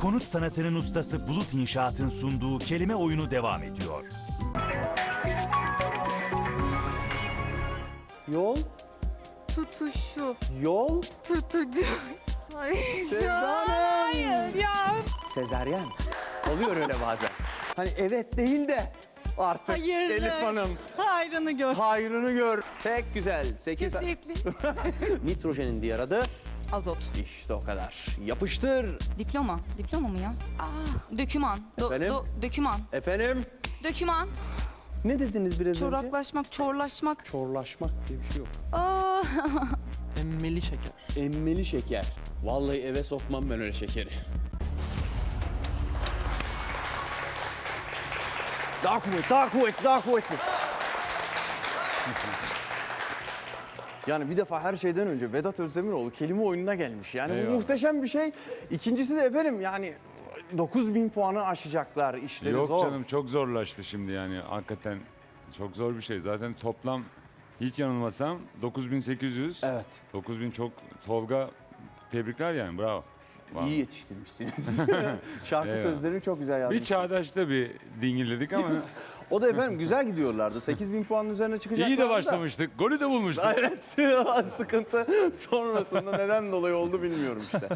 konut sanatının ustası Bulut İnşaat'ın sunduğu kelime oyunu devam ediyor. Yol, Tutuşu. yol, Tutucu. Ay, Hanım. Hayır ya. sezeryen. Oluyor öyle bazen. Hani evet değil de artık Hayırlı. Elif Hanım Hayrını gör. hayrını gör. Pek güzel. 8 Kesinlikle. Nitrojenin diğer adı Azot. işte o kadar. Yapıştır. Diploma. Diploma mı ya? Ah. Döküman. Do, Efendim? do- döküman. Efendim Döküman. ne dediniz biraz önce? Çoraklaşmak, çorlaşmak. Çorlaşmak diye bir şey yok. Aa. Emmeli şeker. Emmeli şeker. Vallahi eve sokmam ben öyle şekeri. Daha kuvvet, daha kuvvet, daha kuvvetli. Yani bir defa her şeyden önce Vedat Özdemiroğlu kelime oyununa gelmiş. Yani bu Eyvallah. muhteşem bir şey. İkincisi de efendim yani 9000 puanı aşacaklar işleri Yok zor. canım çok zorlaştı şimdi yani hakikaten çok zor bir şey. Zaten toplam hiç yanılmasam 9800. Evet. 9000 çok Tolga tebrikler yani bravo. Bravo. İyi yetiştirmişsiniz. Şarkı Eyvallah. sözlerini çok güzel Bir yazmışsınız. çağdaşta bir dingilledik ama O da efendim güzel gidiyorlardı. 8000 puanın üzerine çıkacaklardı iyi de başlamıştık. Golü de bulmuştuk. Evet sıkıntı sonrasında neden dolayı oldu bilmiyorum işte.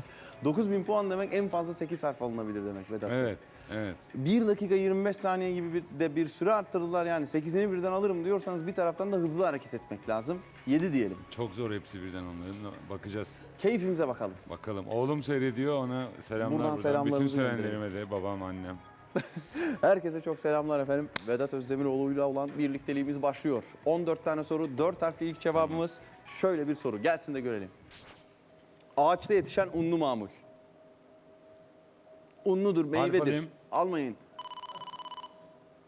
9000 puan demek en fazla 8 harf alınabilir demek Vedat. Bey. Evet, evet. 1 dakika 25 saniye gibi bir, de bir süre arttırdılar yani 8'ini birden alırım diyorsanız bir taraftan da hızlı hareket etmek lazım. 7 diyelim. Çok zor hepsi birden onların. Bakacağız. Keyfimize bakalım. Bakalım. Oğlum seyrediyor ona selamlar Buradan buradan. selamlarımızı Bütün sevenlerime de babam annem. Herkese çok selamlar efendim. Vedat Özdemiroğlu'yla olan birlikteliğimiz başlıyor. 14 tane soru, 4 harfli ilk cevabımız. Şöyle bir soru. Gelsin de görelim. Ağaçta yetişen unlu mamul. Unludur, meyvedir. alayım. Almayın.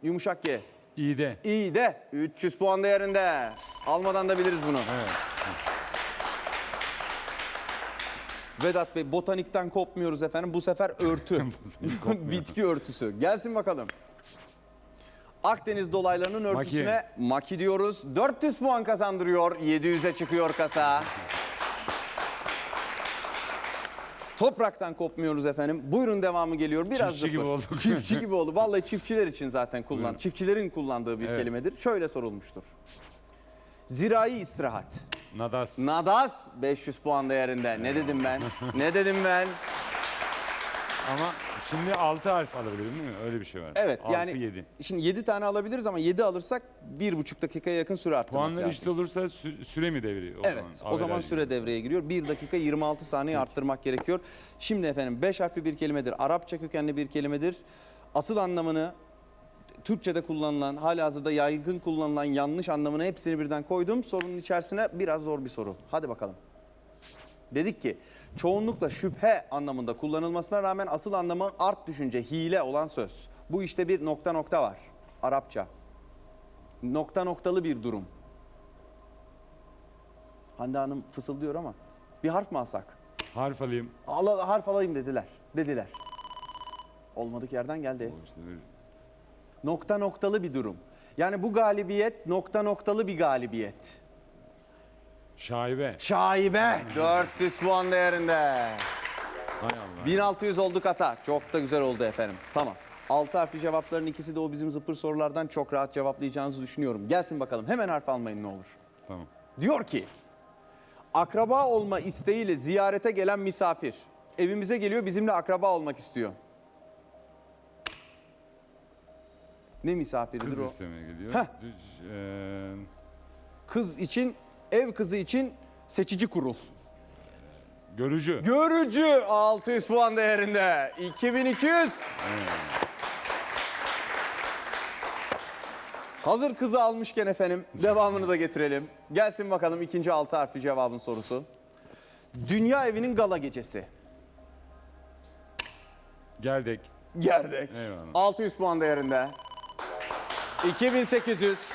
Yumuşak G. İyi de. İyi de 300 puan değerinde. Almadan da biliriz bunu. Evet. Vedat Bey botanikten kopmuyoruz efendim. Bu sefer örtü. Bitki örtüsü. Gelsin bakalım. Akdeniz dolaylarının örtüsüne maki, diyoruz. 400 puan kazandırıyor. 700'e çıkıyor kasa. Topraktan kopmuyoruz efendim. Buyurun devamı geliyor. Biraz Çiftçi gibi olduk. Çiftçi gibi oldu. Vallahi çiftçiler için zaten kullan. Buyurun. Çiftçilerin kullandığı bir Evet. kelimedir. Şöyle sorulmuştur. Zirai istirahat. Nadas. Nadas 500 puan değerinde. Ne dedim ben? ne dedim ben? Ama şimdi 6 harf alabilirim değil mi? Öyle bir şey var. Evet 6, yani 7. şimdi 7 tane alabiliriz ama 7 alırsak 1,5 dakikaya yakın süre arttırmak Puanlar lazım. eşit olursa sü- süre mi deviriyor? O Evet zaman, o zaman süre devreye giriyor. 1 dakika 26 saniye arttırmak gerekiyor. Şimdi efendim 5 harfli bir kelimedir. Arapça kökenli bir kelimedir. Asıl anlamını Türkçe'de kullanılan, halihazırda yaygın kullanılan yanlış anlamını hepsini birden koydum. Sorunun içerisine biraz zor bir soru. Hadi bakalım. Dedik ki çoğunlukla şüphe anlamında kullanılmasına rağmen asıl anlamı art düşünce, hile olan söz. Bu işte bir nokta nokta var. Arapça. Nokta noktalı bir durum. Hande Hanım fısıldıyor ama bir harf mı alsak? Harf alayım. Al, harf alayım dediler. Dediler. Olmadık yerden geldi. O işte bir- Nokta noktalı bir durum. Yani bu galibiyet nokta noktalı bir galibiyet. Şaibe. Şaibe. 400 puan değerinde. Hay Allah. 1600 oldu kasa. Çok da güzel oldu efendim. Tamam. 6 harfli cevapların ikisi de o bizim zıpır sorulardan çok rahat cevaplayacağınızı düşünüyorum. Gelsin bakalım. Hemen harf almayın ne olur. Tamam. Diyor ki, akraba olma isteğiyle ziyarete gelen misafir evimize geliyor bizimle akraba olmak istiyor. Ne misafiridir Kız o? istemeye gidiyor. Heh. Eee, Kız için, ev kızı için seçici kurul. görücü. Görücü 600 puan değerinde. 2200. Hazır kızı almışken efendim devamını da getirelim. Gelsin bakalım ikinci altı harfli cevabın sorusu. Dünya evinin gala gecesi. Gerdek. Gerdek. Eyvallah. 600 puan değerinde. 2800.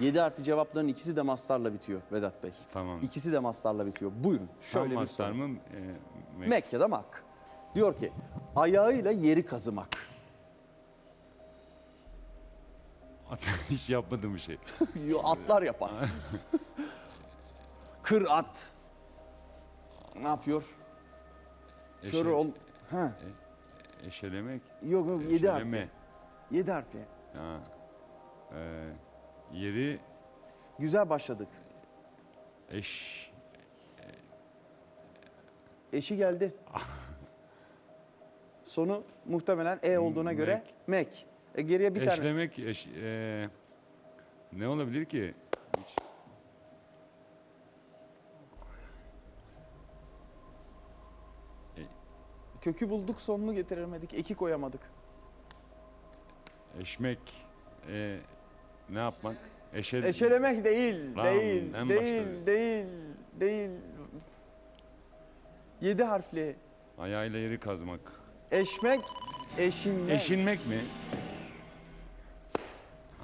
7 harfli cevapların ikisi de mastarla bitiyor Vedat Bey. Tamam. İkisi de mastarla bitiyor. Buyurun. Şöyle Tam bir mastar soru. mı? Eee, mek- Mekke'de mak. Diyor ki ayağıyla yeri kazımak. Hiç yapmadığım bir şey. Yo, Atlar yapar. Kır at. Ne yapıyor? Eşe- Körü ol... Ha. eşelemek. Yok yok 7 harfli. eşeleme. 7 harfli. Ha. Ee, yeri Güzel başladık. eş Eşi geldi. Sonu muhtemelen E olduğuna göre Mek. E geriye bir tane. eşlemek eş, ee, ne olabilir ki? Hiç- Kökü bulduk sonunu getiremedik. Eki koyamadık. Eşmek ee, ne yapmak? Eşel Eşelemek değil, Lan, değil, en değil, başta. değil, değil. Yedi harfli. ayağıyla yeri kazmak. Eşmek, eşinmek. Eşinmek mi?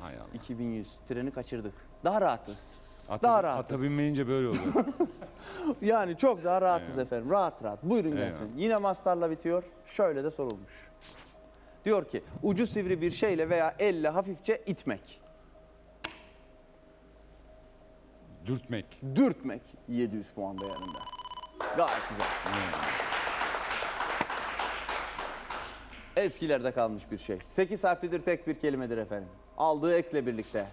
Hay Allah. 2100. Treni kaçırdık. Daha rahatız. Ata, Daha ata rahatız. binmeyince böyle oluyor. Yani çok daha rahatız Eyvallah. efendim. Rahat rahat. Buyurun Eyvallah. gelsin. Yine mastarla bitiyor. Şöyle de sorulmuş. Diyor ki ucu sivri bir şeyle veya elle hafifçe itmek. Dürtmek. Dürtmek 700 puan değerinde. Gayet güzel. Eskilerde kalmış bir şey. 8 harflidir tek bir kelimedir efendim. Aldığı ekle birlikte.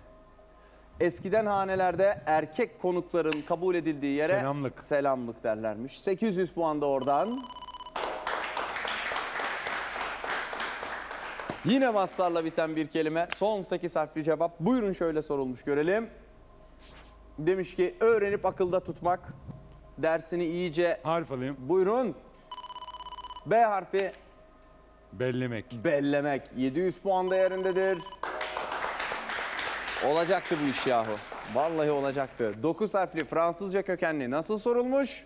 Eskiden hanelerde erkek konukların kabul edildiği yere Selamlık. selamlık derlermiş. 800 puan da oradan. Yine mastarla biten bir kelime. Son 8 harfli cevap. Buyurun şöyle sorulmuş görelim. Demiş ki öğrenip akılda tutmak. Dersini iyice Harf alayım. buyurun. B harfi Bellemek. bellemek. 700 puan değerindedir. Olacaktı bu iş yahu. Vallahi olacaktı. 9 harfli Fransızca kökenli nasıl sorulmuş?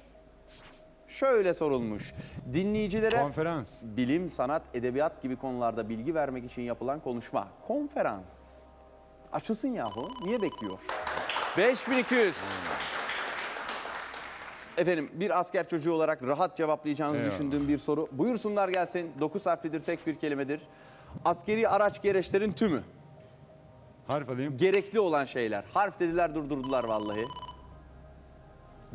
Şöyle sorulmuş. Dinleyicilere Konferans. bilim, sanat, edebiyat gibi konularda bilgi vermek için yapılan konuşma. Konferans. Açılsın yahu. Niye bekliyor? 5200. Efendim bir asker çocuğu olarak rahat cevaplayacağınızı Eyvallah. düşündüğüm bir soru. Buyursunlar gelsin. 9 harflidir, tek bir kelimedir. Askeri araç gereçlerin tümü. Harf alayım. Gerekli olan şeyler. Harf dediler durdurdular vallahi.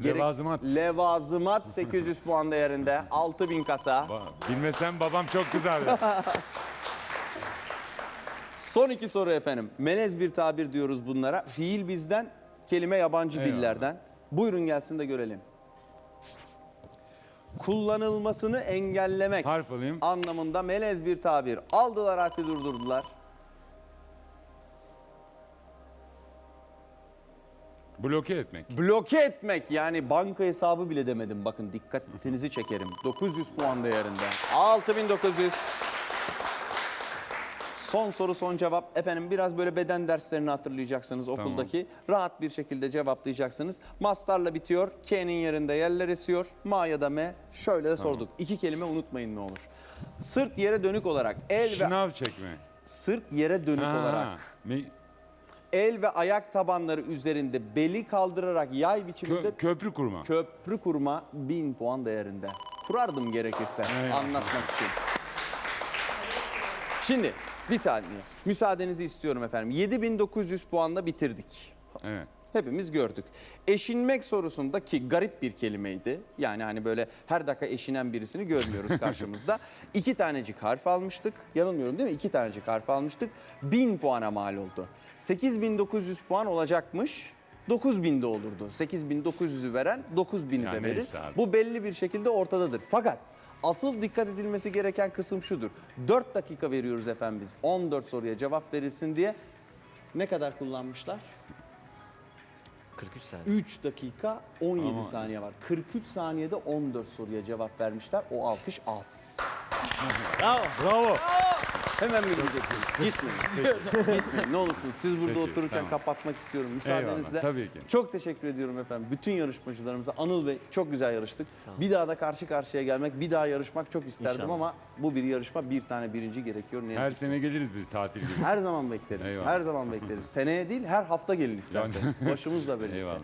Gerek- Levazımat. Levazımat 800 puan değerinde. 6000 kasa. Bilmesem babam çok kızardı. Son iki soru efendim. Melez bir tabir diyoruz bunlara. Fiil bizden, kelime yabancı Eyvallah. dillerden. Buyurun gelsin de görelim. Kullanılmasını engellemek Harf alayım. anlamında melez bir tabir. Aldılar harfi durdurdular. Bloke etmek. Bloke etmek yani banka hesabı bile demedim. Bakın dikkatinizi çekerim. 900 puan değerinde. 6900. Son soru son cevap. Efendim biraz böyle beden derslerini hatırlayacaksınız okuldaki. Rahat bir şekilde cevaplayacaksınız. Mastarla bitiyor. K'nin yerinde yerler esiyor. Ma ya da me. Şöyle de sorduk. İki kelime unutmayın ne olur. Sırt yere dönük olarak el ve Şınav çekme. sırt yere dönük olarak me- el ve ayak tabanları üzerinde beli kaldırarak yay biçiminde kö- köprü kurma. Köprü kurma 1000 puan değerinde. Kurardım gerekirse Evet. anlatmak için. Şimdi bir saniye. Müsaadenizi istiyorum efendim. 7900 puanla bitirdik. Evet. Hepimiz gördük. Eşinmek sorusunda ki garip bir kelimeydi. Yani hani böyle her dakika eşinen birisini görmüyoruz karşımızda. İki tanecik harf almıştık. Yanılmıyorum değil mi? İki tanecik harf almıştık. 1000 puana mal oldu. 8900 puan olacakmış. 9000 de olurdu. 8900'ü veren 9000'i Ya de verir. neyse abi. Bu belli bir şekilde ortadadır. Fakat asıl dikkat edilmesi gereken kısım şudur. 4 dakika veriyoruz efendim biz. 14 soruya cevap verilsin diye. Ne kadar kullanmışlar? 43 saniye. 3 dakika 17 Ama- saniye var. 43 saniyede 14 soruya cevap vermişler. O alkış az. Bravo. Hemen mi gideceksiniz? Gitmeyin. Gitmeyin. Ne olursunuz. Siz burada Peki, otururken tamam. kapatmak istiyorum Eyvallah. müsaadenizle. Tabii ki. Çok teşekkür ediyorum efendim. Bütün yarışmacılarımıza. Anıl Bey çok güzel yarıştık. Bir daha da karşı karşıya gelmek, bir daha yarışmak çok isterdim İnşallah. ama bu bir yarışma. Bir tane birinci gerekiyor. Ne Her sene geliriz biz tatil gibi. Her zaman bekleriz. Eyvallah. Her zaman bekleriz. Seneye değil her hafta gelin isterseniz. Başımızla birlikte. Eyvallah.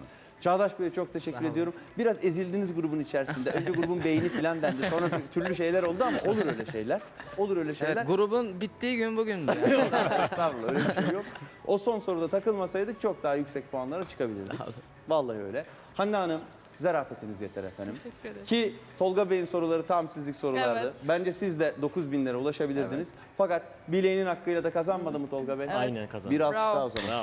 Çağdaş Bey'e çok teşekkür ediyorum. Biraz ezildiniz grubun içerisinde. Önce grubun beyni falan dendi. Sonra türlü şeyler oldu ama olur öyle şeyler. Olur öyle şeyler. Evet grubun bittiği gün bugündü. Estağfurullah öyle bir şey yok. O son soruda takılmasaydık çok daha yüksek puanlara çıkabilirdik. Vallahi öyle. Hande Hanım Zarafetiniz yeter efendim. Teşekkür ederim. Ki Tolga Bey'in soruları tam sizlik sorulardı. Evet. Bence siz de 9000 lira ulaşabilirdiniz. Fakat bileğinin hakkıyla da kazanmadı mı Tolga Bey? Aynen kazandı. Bir alkış Bravo. daha o zaman. Bravo.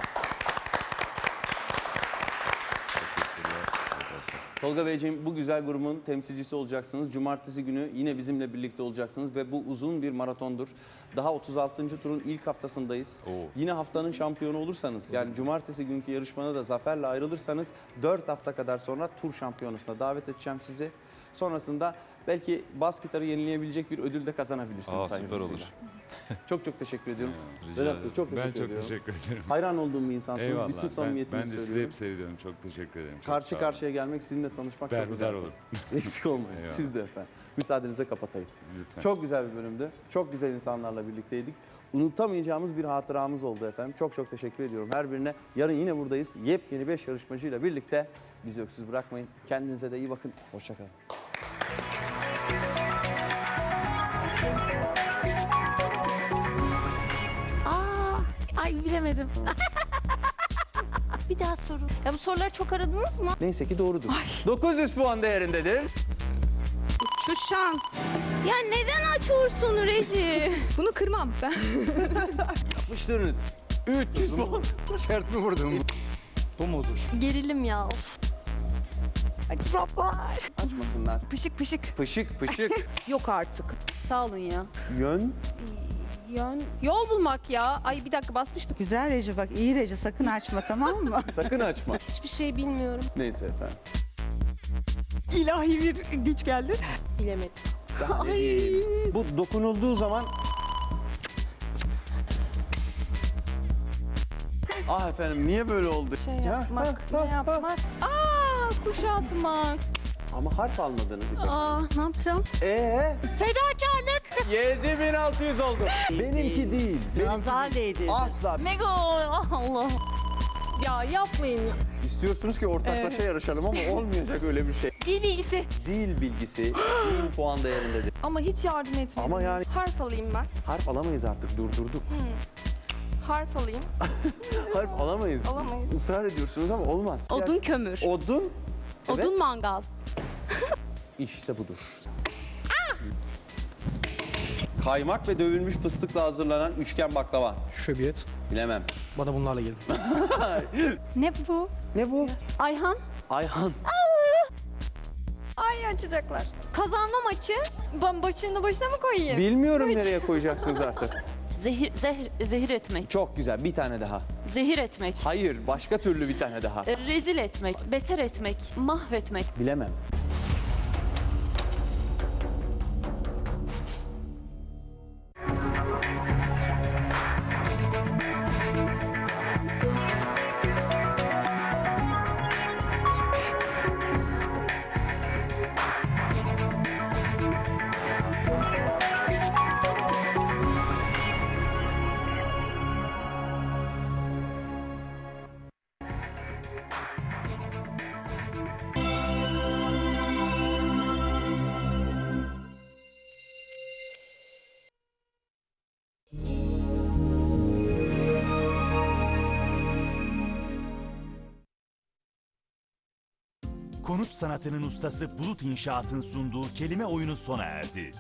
Tolga Beyciğim bu güzel grubun temsilcisi olacaksınız. Cumartesi günü yine bizimle birlikte olacaksınız ve bu uzun bir maratondur. Daha 36. turun ilk haftasındayız. Oo. Yine haftanın şampiyonu olursanız yani cumartesi günkü yarışmada da zaferle ayrılırsanız 4 hafta kadar sonra tur şampiyonasına davet edeceğim sizi. Sonrasında belki bas gitarı yenileyebilecek bir ödül de kazanabilirsiniz. Aa, süper olur. çok çok teşekkür ediyorum. Rica Vedat Bey, ederim. çok ben teşekkür çok ediyorum. teşekkür ederim. Hayran olduğum bir insansınız. Eyvallah. Bütün Ben, samimiyetimle ben de sizi söylüyorum. hep seyrediyorum. Çok teşekkür ederim. Çok Karşı olun. karşıya gelmek, sizinle tanışmak çok Berhudar güzel. olun. Eksik olmayın. Eyvallah. Siz de efendim. Müsaadenizle kapatayım. Lütfen. Çok güzel bir bölümdü. Çok güzel insanlarla birlikteydik. Unutamayacağımız bir hatıramız oldu efendim. Çok çok teşekkür ediyorum her birine. Yarın yine buradayız. Yepyeni 5 yarışmacıyla birlikte bizi öksüz bırakmayın. Kendinize de iyi bakın. Hoşçakalın. Bilemedim. bir daha sorun. Ya bu soruları çok aradınız mı? Neyse ki doğrudur. 900 puan değerindedir. Şuşan. Ya neden açıyorsun Reji? Bunu kırmam ben. Yapmıştırınız. 300 puan. Sert mi vurdum? Bu mudur? Gerilim ya. Of. Açacaklar. Açmasınlar. Pışık pışık. Pışık pışık. Yok artık. Sağ olun ya. Yön. Yön, yol bulmak ya. Ay bir dakika basmıştık. Güzel Rece bak iyi Rece sakın açma tamam mı? Sakın açma. Hiçbir şey bilmiyorum. Neyse efendim. İlahi bir güç geldi. Bilemedim. Daha ne diyeyim? Bu dokunulduğu zaman Ah efendim niye böyle oldu? Şey Ya, yapmak, ha, ha, ne yapmak? Aa, kuş atmak. Ama harf almadınız. Aa, ne yapacağım? Ee, Fedakarlık. 7600 oldu. Benimki değil. Nazar değdi. Asla. Mego Allah. Ya yapmayın ya. İstiyorsunuz ki ortaklaşa yarışalım ama olmayacak öyle bir şey. Dil bilgisi. Dil bilgisi 1000 puan değerindedir. Ama hiç yardım etmediniz. Ama yani- Harf alayım ben. Harf alamayız artık durdurduk. Harf alayım. Harf alamayız. Alamayız. Israr ediyorsunuz ama olmaz. Odun kömür. Odun. Evet. Odun mangal. İşte budur. Kaymak ve dövülmüş fıstıkla hazırlanan üçgen baklava. Şöbiyet. Bilemem. Bana bunlarla gelin. Ne bu? Ne bu? Ayhan. Ayhan. Ay açacaklar. Kazanma maçı. Ben başını başına mı koyayım? Bilmiyorum nereye koyacaksınız artık. Zehir, zehir, zehir etmek. Çok güzel. Bir tane daha. Zehir etmek. Hayır, başka türlü bir tane daha. e, Rezil etmek, beter etmek, mahvetmek. Bilemem. Konut sanatının ustası Bulut İnşaat'ın sunduğu kelime oyunu sona erdi.